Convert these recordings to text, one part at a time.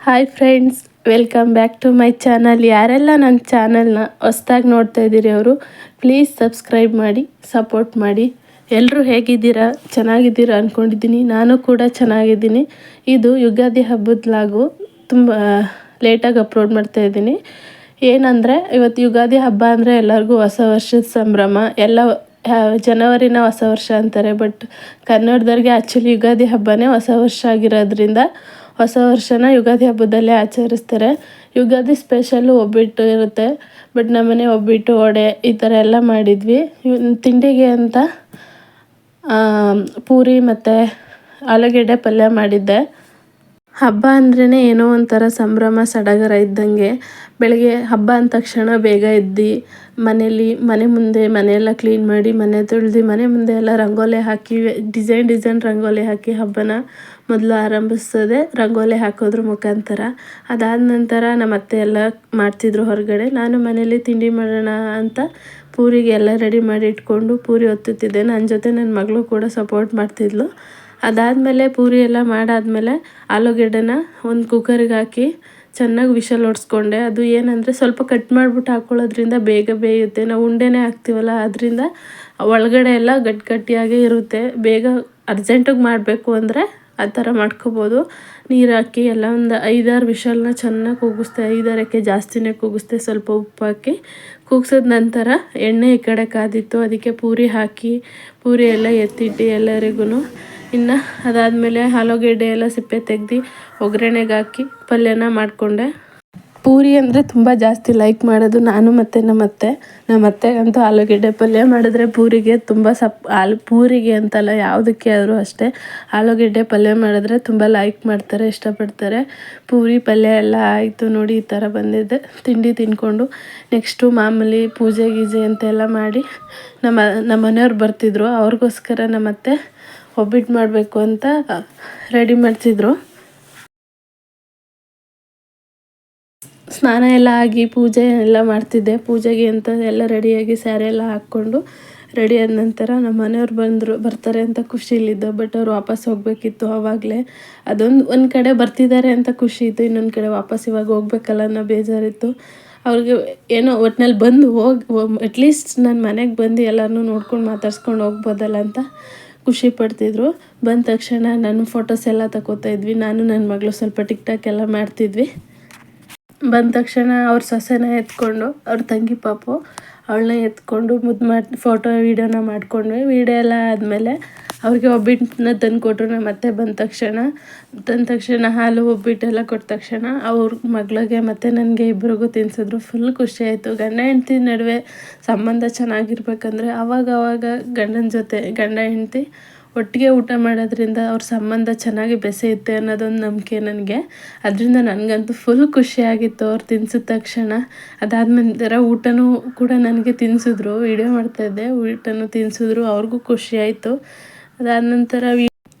Hi friends welcome back to my channel ಯಾರೆಲ್ಲ ನನ್ನ ಚಾನಲ್ನ ಹೊಸ್ದಾಗಿ ನೋಡ್ತಾ ಇದ್ದೀರಿ ಅವರು ಪ್ಲೀಸ್ ಸಬ್ಸ್ಕ್ರೈಬ್ ಮಾಡಿ ಸಪೋರ್ಟ್ ಮಾಡಿ. ಎಲ್ಲರೂ ಹೇಗಿದ್ದೀರಾ? ಚೆನ್ನಾಗಿದ್ದೀರಾ ಅಂದ್ಕೊಂಡಿದ್ದೀನಿ ನಾನು ಕೂಡ ಚೆನ್ನಾಗಿದ್ದೀನಿ. ಇದು ಯುಗಾದಿ ಹಬ್ಬದ ಲಾಗು. ತುಂಬ ಲೇಟಾಗಿ ಅಪ್ಲೋಡ್ ಮಾಡ್ತಾ ಇದ್ದೀನಿ. ಏನಂದರೆ ಇವತ್ತು ಯುಗಾದಿ ಹಬ್ಬ ಅಂದರೆ ಎಲ್ಲರಿಗೂ ಹೊಸ ವರ್ಷದ ಸಂಭ್ರಮ. ಎಲ್ಲ ಜನವರಿನ ಹೊಸ ವರ್ಷ ಅಂತಾರೆ ಬಟ್ ಕನ್ನಡದವ್ರಿಗೆ ಆ್ಯಕ್ಚುಲಿ ಯುಗಾದಿ ಹಬ್ಬನೇ ಹೊಸ ವರ್ಷ ಆಗಿರೋದ್ರಿಂದ ಹೊಸ ವರ್ಷನ ಯುಗಾದಿ ಹಬ್ಬದಲ್ಲೇ ಆಚರಿಸ್ತಾರೆ. ಯುಗಾದಿ ಸ್ಪೆಷಲ್ಲು ಒಬ್ಬಿಟ್ಟು ಇರುತ್ತೆ. ಬಟ್ ನಮ್ಮನೆ ಒಬ್ಬಿಟ್ಟು ವಡೆ ಈ ಥರ ಎಲ್ಲ ಮಾಡಿದ್ವಿ. ತಿಂಡಿಗೆ ಅಂತ ಪೂರಿ ಮತ್ತು ಆಲೂಗೆಡ್ಡೆ ಪಲ್ಯ ಮಾಡಿದ್ದೆ. ಹಬ್ಬ ಅಂದ್ರೇ ಏನೋ ಒಂಥರ ಸಂಭ್ರಮ, ಸಡಗರ ಇದ್ದಂಗೆ. ಬೆಳಗ್ಗೆ ಹಬ್ಬ ಅಂದ ತಕ್ಷಣ ಬೇಗ ಎದ್ದು, ಮನೇಲಿ ಮನೆ ಮುಂದೆ ಮನೆಯೆಲ್ಲ ಕ್ಲೀನ್ ಮಾಡಿ, ಮನೆ ತೊಳೆದು, ಮನೆ ಮುಂದೆ ಎಲ್ಲ ರಂಗೋಲಿ ಹಾಕಿ ಡಿಸೈನ್ ಡಿಸೈನ್ ರಂಗೋಲಿ ಹಾಕಿ ಹಬ್ಬನ ಮೊದಲು ಆರಂಭಿಸೋದೆ ರಂಗೋಲಿ ಹಾಕೋದ್ರ ಮುಖಾಂತರ. ಅದಾದ ನಂತರ ನಮ್ಮ ಅತ್ತೆ ಎಲ್ಲ ಮಾಡ್ತಿದ್ರು ಹೊರಗಡೆ. ನಾನು ಮನೇಲಿ ತಿಂಡಿ ಮಾಡೋಣ ಅಂತ ಪೂರಿಗೆ ಎಲ್ಲ ರೆಡಿ ಮಾಡಿ ಇಟ್ಕೊಂಡು ಪೂರಿ ಒತ್ತುತ್ತಿದ್ದೆ. ನನ್ನ ಜೊತೆ ನನ್ನ ಮಗಳು ಕೂಡ ಸಪೋರ್ಟ್ ಮಾಡ್ತಿದ್ಲು. ಅದಾದಮೇಲೆ ಪೂರಿ ಎಲ್ಲ ಮಾಡಾದಮೇಲೆ ಆಲೂಗೆಡ್ಡೆನ ಒಂದು ಕುಕ್ಕರಿಗೆ ಹಾಕಿ ಚೆನ್ನಾಗಿ ವಿಷಲ್ ಹೊಡ್ಸ್ಕೊಂಡೆ ಅದು ಏನಂದರೆ ಸ್ವಲ್ಪ ಕಟ್ ಮಾಡಿಬಿಟ್ಟು ಹಾಕ್ಕೊಳ್ಳೋದ್ರಿಂದ ಬೇಗ ಬೇಯುತ್ತೆ. ನಾವು ಉಂಡೆನೇ ಹಾಕ್ತೀವಲ್ಲ, ಅದರಿಂದ ಒಳಗಡೆ ಎಲ್ಲ ಗಟ್ಟಿ ಗಟ್ಟಿಯಾಗೇ ಇರುತ್ತೆ. ಬೇಗ ಅರ್ಜೆಂಟಾಗಿ ಮಾಡಬೇಕು ಅಂದರೆ ಆ ಥರ ಮಾಡ್ಕೋಬೋದು. ನೀರು ಹಾಕಿ ಎಲ್ಲ ಒಂದು ಐದಾರು ವಿಷಲ್ನ ಚೆನ್ನಾಗಿ ಕೂಗಿಸ್ತೆ. ಐದಾರಕ್ಕೆ ಜಾಸ್ತಿನೇ ಕೂಗಿಸ್ತೆ, ಸ್ವಲ್ಪ ಉಪ್ಪು ಹಾಕಿ. ಕೂಗ್ಸಿದ ನಂತರ ಎಣ್ಣೆ ಈ ಕಡೆ ಕಾದಿತ್ತು. ಅದಕ್ಕೆ ಪೂರಿ ಹಾಕಿ, ಪೂರಿ ಎಲ್ಲ ಎತ್ತಿಟ್ಟು ಎಲ್ಲರಿಗೂ ಇನ್ನು ಅದಾದಮೇಲೆ ಆಲೂಗೆಡ್ಡೆ ಎಲ್ಲ ಸಿಪ್ಪೆ ತೆಗ್ದು ಒಗ್ಗರಣೆಗೆ ಹಾಕಿ ಪಲ್ಯನ ಮಾಡಿಕೊಂಡೆ. ಪೂರಿ ಅಂದರೆ ತುಂಬ ಜಾಸ್ತಿ ಲೈಕ್ ಮಾಡೋದು ನಾನು ಮತ್ತು ನಮ್ಮ ಅತ್ತೆ. ನಮ್ಮ ಅತ್ತೆಗಂತೂ ಆಲೂಗೆಡ್ಡೆ ಪಲ್ಯ ಮಾಡಿದ್ರೆ ಪೂರಿಗೆ ತುಂಬ ಸಪ್ ಆಲ್ ಪೂರಿಗೆ ಅಂತಲ್ಲ ಯಾವುದಕ್ಕೆ ಆದರೂ ಅಷ್ಟೇ. ಆಲೂಗೆಡ್ಡೆ ಪಲ್ಯ ಮಾಡಿದ್ರೆ ತುಂಬ ಲೈಕ್ ಮಾಡ್ತಾರೆ, ಇಷ್ಟಪಡ್ತಾರೆ. ಪೂರಿ ಪಲ್ಯ ಎಲ್ಲ ಆಯಿತು ನೋಡಿ ಈ ಥರ ಬಂದಿದ್ದೆ ತಿಂಡಿ ತಿಂದ್ಕೊಂಡು ನೆಕ್ಸ್ಟು ಮಾಮೂಲಿ ಪೂಜೆ ಗೀಜೆ ಅಂತೆಲ್ಲ ಮಾಡಿ ನಮ್ಮ ನಮ್ಮ ಮನೆಯವ್ರು ಬರ್ತಿದ್ರು. ಅವ್ರಿಗೋಸ್ಕರ ನಮ್ಮ ಅತ್ತೆ ಒಬ್ಬಿಟ್ಟು ಮಾಡಬೇಕು ಅಂತ ರೆಡಿ ಮಾಡ್ತಿದ್ರು ಸ್ನಾನ ಎಲ್ಲ ಆಗಿ ಪೂಜೆ ಎಲ್ಲ ಮಾಡ್ತಿದ್ದೆ. ಪೂಜೆಗೆ ಅಂತ ಎಲ್ಲ ರೆಡಿಯಾಗಿ ಸ್ಯಾರಿ ಎಲ್ಲ ಹಾಕ್ಕೊಂಡು ರೆಡಿ ಆದ ನಂತರ ನಮ್ಮ ಮನೆಯವ್ರು ಬಂದರು, ಬರ್ತಾರೆ ಅಂತ ಖುಷಿಲಿದ್ದು ಬಟ್ ಅವ್ರು ವಾಪಸ್ ಹೋಗಬೇಕಿತ್ತು ಆವಾಗಲೇ ಅದೊಂದು ಒಂದು ಕಡೆ ಬರ್ತಿದ್ದಾರೆ ಅಂತ ಖುಷಿ ಇತ್ತು, ಇನ್ನೊಂದು ಕಡೆ ವಾಪಸ್ ಇವಾಗ ಹೋಗ್ಬೇಕಲ್ಲ ಅನ್ನೋ ಬೇಜಾರಿತ್ತು. ಅವ್ರಿಗೆ ಏನೋ ಒಟ್ಟಿನಲ್ಲಿ ಬಂದು ಹೋಗಿ ಅಟ್ಲೀಸ್ಟ್ ನನ್ನ ಮನೆಗೆ ಬಂದು ಎಲ್ಲರನ್ನೂ ನೋಡ್ಕೊಂಡು ಮಾತಾಡ್ಸ್ಕೊಂಡು ಹೋಗ್ಬೋದಲ್ಲ ಅಂತ ಖುಷಿ ಪಡ್ತಿದ್ರು. ಬಂದ ತಕ್ಷಣ ನಾನು ಫೋಟೋಸ್ ಎಲ್ಲ ತಗೋತಾ ಇದ್ವಿ. ನಾನು ನನ್ನ ಮಗಳು ಸ್ವಲ್ಪ ಟಿಕ್ ಟಾಕ್ ಎಲ್ಲ ಮಾಡ್ತಿದ್ವಿ. ಬಂದ ತಕ್ಷಣ ಅವ್ರ ಸೊಸೆನ ಎತ್ಕೊಂಡು, ಅವ್ರ ತಂಗಿ ಪಾಪು, ಅವಳನ್ನ ಎತ್ಕೊಂಡು ಮುದ್ದು ಮಾಡಿ ಫೋಟೋ ವೀಡಿಯೋನ ಮಾಡ್ಕೊಂಡ್ವಿ. ವೀಡಿಯೋ ಎಲ್ಲ ಆದಮೇಲೆ ಅವ್ರಿಗೆ ಒಬ್ಬಿಟ್ಟನ್ನ ತಂದು ಕೊಟ್ಟರು ನಮ್ಮ ಮತ್ತೆ ಬಂದ ತಕ್ಷಣ, ತಂದ ತಕ್ಷಣ ಹಾಲು ಒಬ್ಬಿಟ್ಟೆಲ್ಲ ಕೊಟ್ಟ ತಕ್ಷಣ ಅವ್ರ ಮಗಳಿಗೆ ಮತ್ತು ನನಗೆ ಇಬ್ಬರಿಗೂ ತಿನ್ಸಿದ್ರು. ಫುಲ್ ಖುಷಿ ಆಯಿತು. ಗಂಡ ಹೆಂಡ್ತಿ ನಡುವೆ ಸಂಬಂಧ ಚೆನ್ನಾಗಿರ್ಬೇಕಂದ್ರೆ ಅವಾಗ ಅವಾಗ ಗಂಡನ ಜೊತೆ, ಗಂಡ ಹೆಂಡ್ತಿ ಒಟ್ಟಿಗೆ ಊಟ ಮಾಡೋದ್ರಿಂದ ಅವ್ರ ಸಂಬಂಧ ಚೆನ್ನಾಗಿ ಬೆಸೆಯುತ್ತೆ ಅನ್ನೋದೊಂದು ನಂಬಿಕೆ ನನಗೆ. ಅದರಿಂದ ನನಗಂತೂ ಫುಲ್ ಖುಷಿಯಾಗಿತ್ತು ಅವ್ರು ತಿನ್ಸಿದ ತಕ್ಷಣ. ಅದಾದ ಊಟನೂ ಕೂಡ ನನಗೆ ತಿನ್ನಿಸಿದ್ರು ವೀಡಿಯೋ ಮಾಡ್ತಾಯಿದ್ದೆ ಊಟನೂ ತಿನ್ನಿಸಿದ್ರು ಅವ್ರಿಗೂ ಖುಷಿ ಆಯಿತು. ಅದಾದ ನಂತರ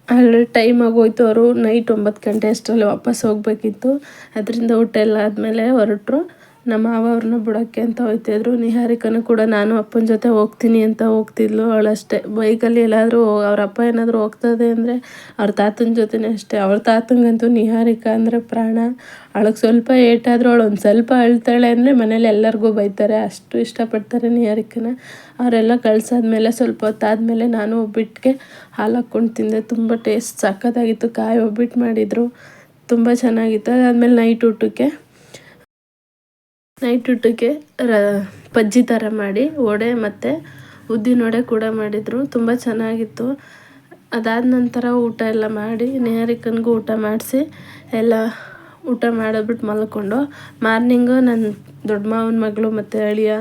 ಅಲ್ಲಿ ಟೈಮ್ ಆಗೋಯ್ತು. ಅವರು ನೈಟ್ ಒಂಬತ್ತು ಗಂಟೆ ಅಷ್ಟರಲ್ಲಿ ವಾಪಸ್ ಹೋಗಬೇಕಿತ್ತು. ಅದರಿಂದ ಊಟ ಎಲ್ಲ ಆದಮೇಲೆ ಹೊರಟರು. ನಮ್ಮ ಮಾವ ಅವ್ರನ್ನ ಬಿಡೋಕ್ಕೆ ಅಂತ ಹೋಗ್ತಿದ್ರು ನಿಹಾರಿಕನೂ ಕೂಡ ನಾನು ಅಪ್ಪನ ಜೊತೆ ಹೋಗ್ತೀನಿ ಅಂತ ಹೋಗ್ತಿದ್ಲು. ಅವಳಷ್ಟೇ. ಬೈಕಲ್ಲಿ ಎಲ್ಲಾದರೂ ಅವ್ರ ಅಪ್ಪ ಏನಾದರೂ ಹೋಗ್ತದೆ ಅಂದರೆ ಅವ್ರ ತಾತನ ಜೊತೆನೇ ಅಷ್ಟೇ. ಅವ್ರ ತಾತಂಗಂತೂ ನಿಹಾರಿಕ ಅಂದರೆ ಪ್ರಾಣ. ಅವಳಿಗೆ ಸ್ವಲ್ಪ ಏಟಾದರೂ ಅವಳು ಒಂದು ಸ್ವಲ್ಪ ಅಳ್ತಾಳೆ ಅಂದರೆ ಮನೇಲಿ ಎಲ್ಲರಿಗೂ ಬೈತಾರೆ. ಅಷ್ಟು ಇಷ್ಟಪಡ್ತಾರೆ ನಿಹಾರಿಕನ. ಅವರೆಲ್ಲ ಕಳ್ಸಾದ್ಮೇಲೆ ಸ್ವಲ್ಪ ಹೊತ್ತಾದಮೇಲೆ ನಾನು ಒಬ್ಬಿಟ್ಟಿಗೆ ಹಾಲು ಹಾಕ್ಕೊಂಡು ತಿಂದೆ. ತುಂಬ ಟೇಸ್ಟ್ ಸಕ್ಕತ್ತಾಗಿತ್ತು ಕಾಯಿ ಒಬ್ಬಿಟ್ಟು ಮಾಡಿದರು. ತುಂಬ ಚೆನ್ನಾಗಿತ್ತು. ಅದಾದಮೇಲೆ ನೈಟ್ ಊಟಕ್ಕೆ ನೈಟ್ ಊಟಕ್ಕೆ, ರ, ಪಜ್ಜಿ ಥರ ಮಾಡಿ, ವಡೆ ಮತ್ತು ಉದ್ದಿನ ವಡೆ ಕೂಡ ಮಾಡಿದರು. ತುಂಬ ಚೆನ್ನಾಗಿತ್ತು. ಅದಾದ ನಂತರ ಊಟ ಎಲ್ಲ ಮಾಡಿ, ನೇಹಾರಿಕನಿಗೂ ಊಟ ಮಾಡಿಸಿ, ಎಲ್ಲ ಊಟ ಮಾಡಿಬಿಟ್ಟು ಮಲ್ಕೊಂಡು ಮಾರ್ನಿಂಗು ನನ್ನ ದೊಡ್ಡ ಮಾವನ ಮಗಳು ಮತ್ತು ಅಳಿಯ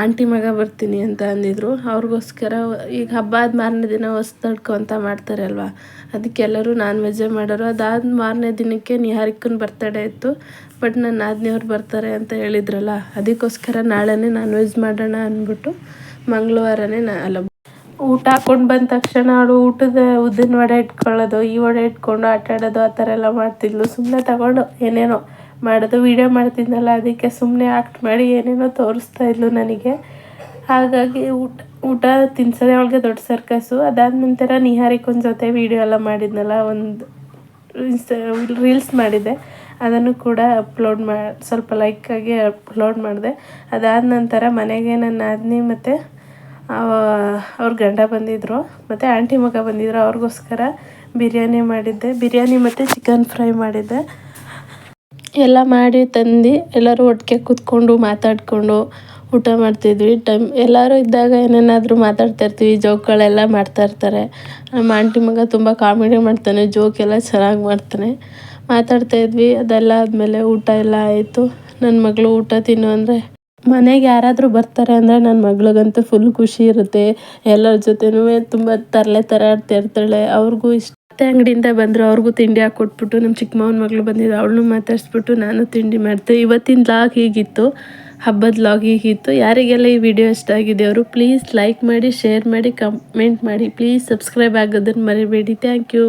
ಆಂಟಿ ಮಗ ಬರ್ತೀನಿ ಅಂತ ಅಂದಿದ್ರು. ಅವ್ರಿಗೋಸ್ಕರ ಈಗ ಹಬ್ಬ ಆದ ಮಾರನೇ ದಿನ ಹೊಸ್ದಡ್ಕು ಅಂತ ಮಾಡ್ತಾರೆ ಅಲ್ವಾ? ಅದಕ್ಕೆಲ್ಲರೂ ನಾನ್ ವೆಜ್ಜೇ ಮಾಡೋರು. ಅದಾದ ಮಾರನೇ ದಿನಕ್ಕೆ ನಿಹಾರಿಕನ ಬರ್ತಡೇ ಇತ್ತು. ಬಟ್ ನನ್ನ ನಾದಿನಿಯವ್ರು ಬರ್ತಾರೆ ಅಂತ ಹೇಳಿದ್ರಲ್ಲ, ಅದಕ್ಕೋಸ್ಕರ ನಾಳೆನೇ ನಾನ್ ವೆಜ್ ಮಾಡೋಣ ಅಂದ್ಬಿಟ್ಟು ಮಂಗಳವಾರನೇ ನಾ ಅಲ್ಲ, ಊಟ ಹಾಕೊಂಡು ಬಂದ ತಕ್ಷಣ ಅವಳು ಊಟದ ಉದ್ದಿನ ವಡೆ ಇಟ್ಕೊಳ್ಳೋದು, ಈ ವಡೆ ಇಟ್ಕೊಂಡು ಆಟ ಆಡೋದು, ಆ ಥರ ಎಲ್ಲ ಮಾಡ್ತಿದ್ಲು. ಸುಮ್ಮನೆ ತಗೊಂಡು ಏನೇನೋ ಮಾಡೋದು ವೀಡಿಯೋ ಮಾಡ್ತಿದ್ನಲ್ಲ, ಅದಕ್ಕೆ ಸುಮ್ಮನೆ ಆಕ್ಟ್ ಮಾಡಿ ಏನೇನೋ ತೋರಿಸ್ತಾ ಇದ್ಲು ನನಗೆ. ಹಾಗಾಗಿ ಊಟ ಊಟ ತಿನ್ಸೋದೇ ಅವಳಿಗೆ ದೊಡ್ಡ ಸರ್ಕಸ್ಸು ಅದಾದ ನಂತರ ನಿಹಾರಿಕೊಂದು ಜೊತೆ ವೀಡಿಯೋ ಎಲ್ಲ ಮಾಡಿದ್ನಲ್ಲ, ಒಂದು ರೀಲ್ಸ್ ಮಾಡಿದೆ. ಅದನ್ನು ಕೂಡ ಅಪ್ಲೋಡ್ ಮಾ, ಸ್ವಲ್ಪ ಲೈಕಾಗಿ ಅಪ್ಲೋಡ್ ಮಾಡಿದೆ. ಅದಾದ ನಂತರ ಮನೆಗೆ ನನ್ನ ಆದ್ನಿ ಮತ್ತು ಅವ್ರ ಗಂಡ ಬಂದಿದ್ದರು ಮತ್ತು ಆಂಟಿ ಮಗ ಬಂದಿದ್ದರು ಅವ್ರಿಗೋಸ್ಕರ ಬಿರಿಯಾನಿ ಮಾಡಿದ್ದೆ. ಬಿರಿಯಾನಿ ಮತ್ತು ಚಿಕನ್ ಫ್ರೈ ಮಾಡಿದ್ದೆ. ಎಲ್ಲ ಮಾಡಿ ತಂದು ಎಲ್ಲರೂ ಒಟ್ಟಿಗೆ ಕೂತ್ಕೊಂಡು ಮಾತಾಡಿಕೊಂಡು ಊಟ ಮಾಡ್ತಿದ್ವಿ. ಟೈಮ್ ಎಲ್ಲರೂ ಇದ್ದಾಗ ಏನೇನಾದರೂ ಮಾತಾಡ್ತಾ ಇರ್ತೀವಿ, ಜೋಕ್ಗಳೆಲ್ಲ ಮಾಡ್ತಾ ಇರ್ತಾರೆ. ನಮ್ಮ ಆಂಟಿ ಮಗ ತುಂಬ ಕಾಮಿಡಿ ಮಾಡ್ತಾನೆ, ಜೋಕ್ ಎಲ್ಲ ಚೆನ್ನಾಗಿ ಮಾಡ್ತಾನೆ. ಮಾತಾಡ್ತಾ ಇದ್ವಿ. ಅದೆಲ್ಲ ಆದಮೇಲೆ ಊಟ ಎಲ್ಲ ಆಯಿತು. ನನ್ನ ಮಗಳು ಊಟ ತಿನ್ನು ಅಂದರೆ ಮನೆಗೆ ಯಾರಾದರೂ ಬರ್ತಾರೆ ಅಂದರೆ ನನ್ನ ಮಗಳಿಗಂತೂ ಫುಲ್ ಖುಷಿ ಇರುತ್ತೆ. ಎಲ್ಲರ ಜೊತೆನೂ ತುಂಬ ತರಲೆ ಆಡ್ತಾ ಇರ್ತಾಳೆ. ಅವ್ರಿಗೂ ಇಷ್ಟ ಅತ್ತೆ ಅಂಗಡಿಯಿಂದ ಬಂದರು, ಅವ್ರಿಗೂ ತಿಂಡಿ ಹಾಕ್ಕೊಟ್ಬಿಟ್ಟು ನಮ್ಮ ಚಿಕ್ಕ ಮಾವನ ಮಗಳು ಬಂದಿದ್ದು ಅವಳನ್ನೂ ಮಾತಾಡಿಸ್ಬಿಟ್ಟು ನಾನು ತಿಂಡಿ ಮಾಡ್ತೆ ಇವತ್ತಿನ ಲಾಗ್ ಹೀಗಿತ್ತು. ಹಬ್ಬದ ಲಾಗ್ ಹೀಗಿತ್ತು. ಯಾರಿಗೆಲ್ಲ ಈ ವಿಡಿಯೋ ಇಷ್ಟ ಆಗಿದೆ ಅವರು ಪ್ಲೀಸ್ ಲೈಕ್ ಮಾಡಿ ಶೇರ್ ಮಾಡಿ ಕಮೆಂಟ್ ಮಾಡಿ. ಪ್ಲೀಸ್ ಸಬ್ಸ್ಕ್ರೈಬ್ ಆಗೋದನ್ನು ಮರಿಬೇಡಿ. Thank you